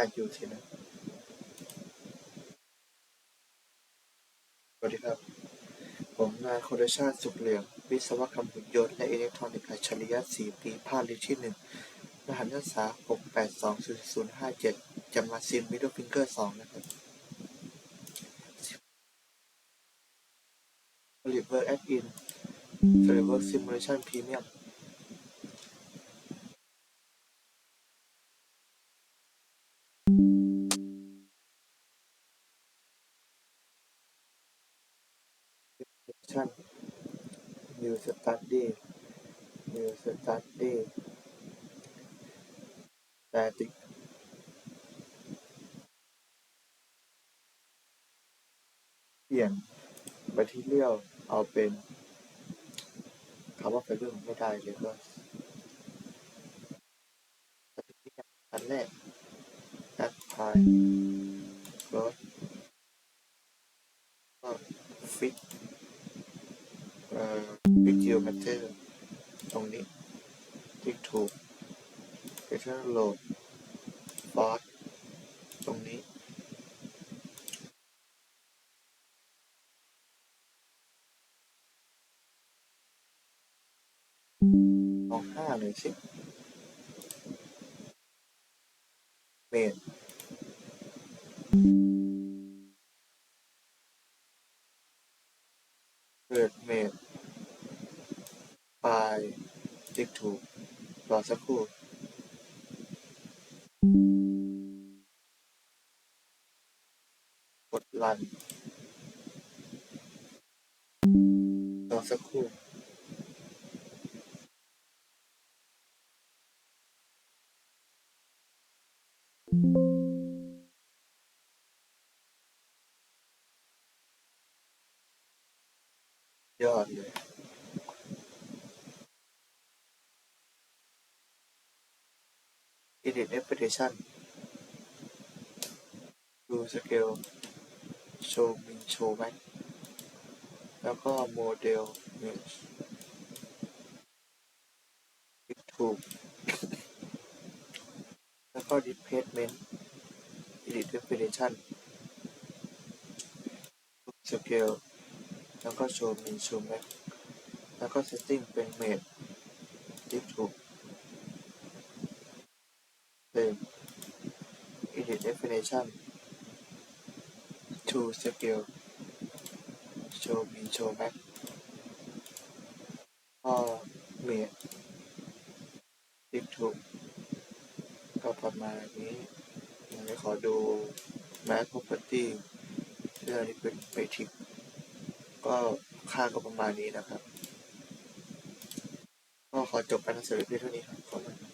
อัดอยู่สินะสวัสดีครับ ผมนายโคดชาติสุขเหลือง วิศวกรรมหุ่นยนต์และอิเล็กทรอนิกส์อัจฉริยะ 4 ปีภาคลิที่ 1 รหัสนักศึกษา 6820057 จะมาซิม Middle Finger 2นะครับ SolidWorks Add-in SolidWorks Simulation Premium ชั่น Section New Study New Study Static เปลี่ยน material เอาเป็นคำว่าเป็นเรื่องไม่ได้เลยว่าอันแรกอันทาย ก็ Fix เอ่อ Fix Geometry ตรงนี้คลิกถูก External Load Force ตรงนี้ ลองห้าเลยสิเมด เกิดเมดปลายติ๊กถูกรอสักครู่กดลันรอสักครู่ ยอดเลยอีเด็กซ์เอฟเเดชันดูสเกลโชว์มินโชว์ไหมแล้วก็โมเดลเนี่ยถูก แล้วก็ replacement edit representation scale แล้วก็ Show Min Show Max แล้วก็ Setting เป็น Made คลิกถูก Save Edit Definition To Scale Show Min Show Max ก็ Made คลิกถูกก็ประมาณนี้เดี๋ยวขอดู Max Property เรื่องนี้เป็น Matrix ก็ค่าก็ประมาณนี้นะครับ ก็ขอจบการนำเสนอเพียงเท่านี้ครับขอบคุณครับ